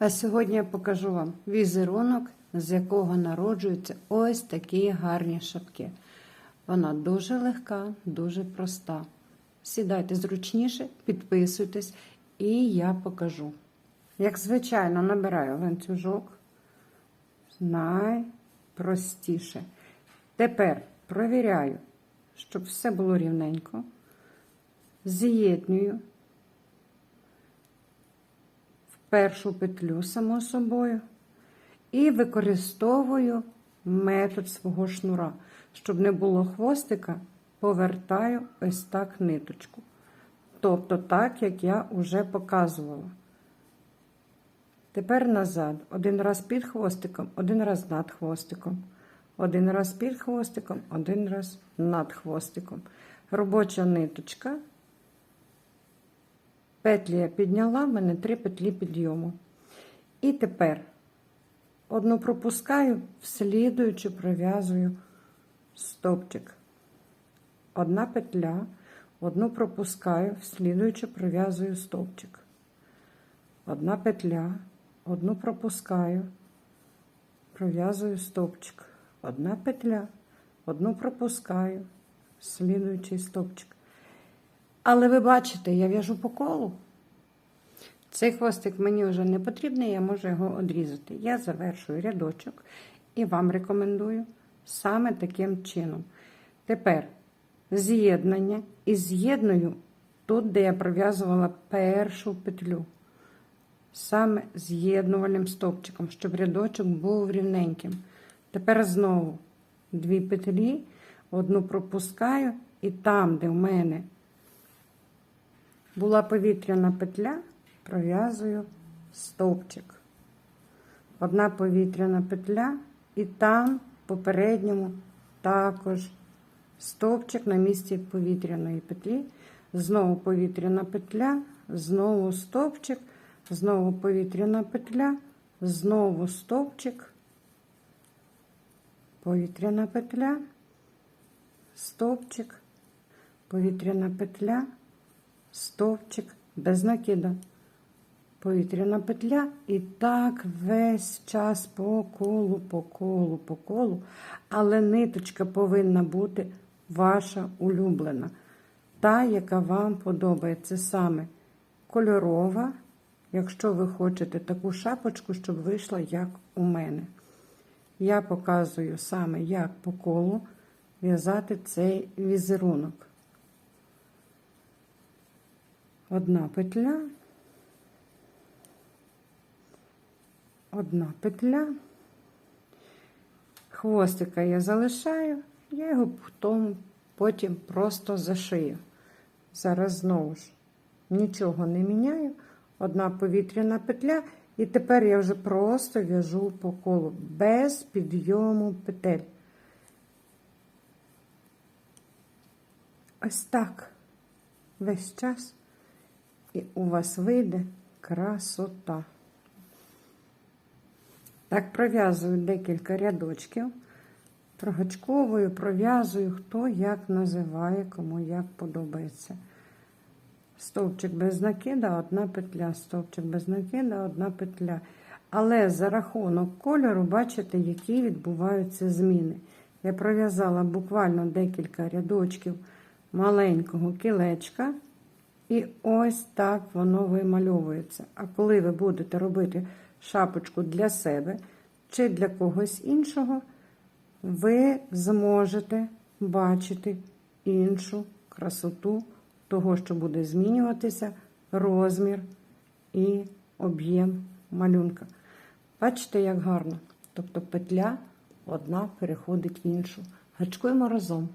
А сьогодні я покажу вам візерунок, з якого народжуються ось такі гарні шапки. Вона дуже легка, дуже проста. Сідайте зручніше, підписуйтесь, і я покажу. Як звичайно, набираю ланцюжок найпростіше. Тепер провіряю, щоб все було рівненько. З'єднюю першу петлю, само собою, і використовую метод свого шнура. Щоб не було хвостика, повертаю ось так ниточку. Тобто, так, як я вже показувала. Тепер назад. Один раз під хвостиком, один раз над хвостиком. Один раз під хвостиком, один раз над хвостиком. Робоча ниточка. Петлі я підняла, в мене три петлі підйому. І тепер одну пропускаю, вслідуючи пров'язую стовпчик. Одна петля, одну пропускаю, вслідуючи пров'язую стовпчик. Одна петля, одну пропускаю, пров'язую стовпчик. Одна петля, одну пропускаю, слідуючий стовпчик. Але ви бачите, я в'яжу по колу. Цей хвостик мені вже не потрібний, я можу його одрізати. Я завершую рядочок і вам рекомендую саме таким чином. Тепер з'єднання і з'єдную тут, де я пров'язувала першу петлю. Саме з'єднувальним стовпчиком, щоб рядочок був рівненьким. Тепер знову дві петлі, одну пропускаю, і там, де в мене була повітряна петля, пров'язую стовпчик. Одна повітряна петля, і там, попередньому, також стовпчик на місці повітряної петлі. Знову повітряна петля, знову стовпчик, знову повітряна петля, знову стовпчик, повітряна петля, стовпчик, повітряна петля, стовпчик без накида. Повітряна петля, і так весь час по колу, по колу, по колу. Але ниточка повинна бути ваша улюблена. Та, яка вам подобається саме кольорова, якщо ви хочете таку шапочку, щоб вийшла, як у мене. Я показую саме, як по колу в'язати цей візерунок. Одна петля. одна петля, хвостика я залишаю, я його потім, потім просто зашию. Зараз знову ж нічого не міняю, одна повітряна петля, і тепер я вже просто в'яжу по колу без підйому петель. Ось так весь час, і у вас вийде красота. Так, пров'язую декілька рядочків, прогачковую, пров'язую, хто як називає, кому як подобається. Стовпчик без накида, одна петля, стовпчик без накида, одна петля. Але за рахунок кольору, бачите, які відбуваються зміни. Я пров'язала буквально декілька рядочків маленького кілечка, і ось так воно вимальовується. А коли ви будете робити шапочку для себе чи для когось іншого, ви зможете бачити іншу красоту того, що буде змінюватися розмір і об'єм малюнка. Бачите, як гарно. Тобто петля одна переходить в іншу. Гачкуємо разом.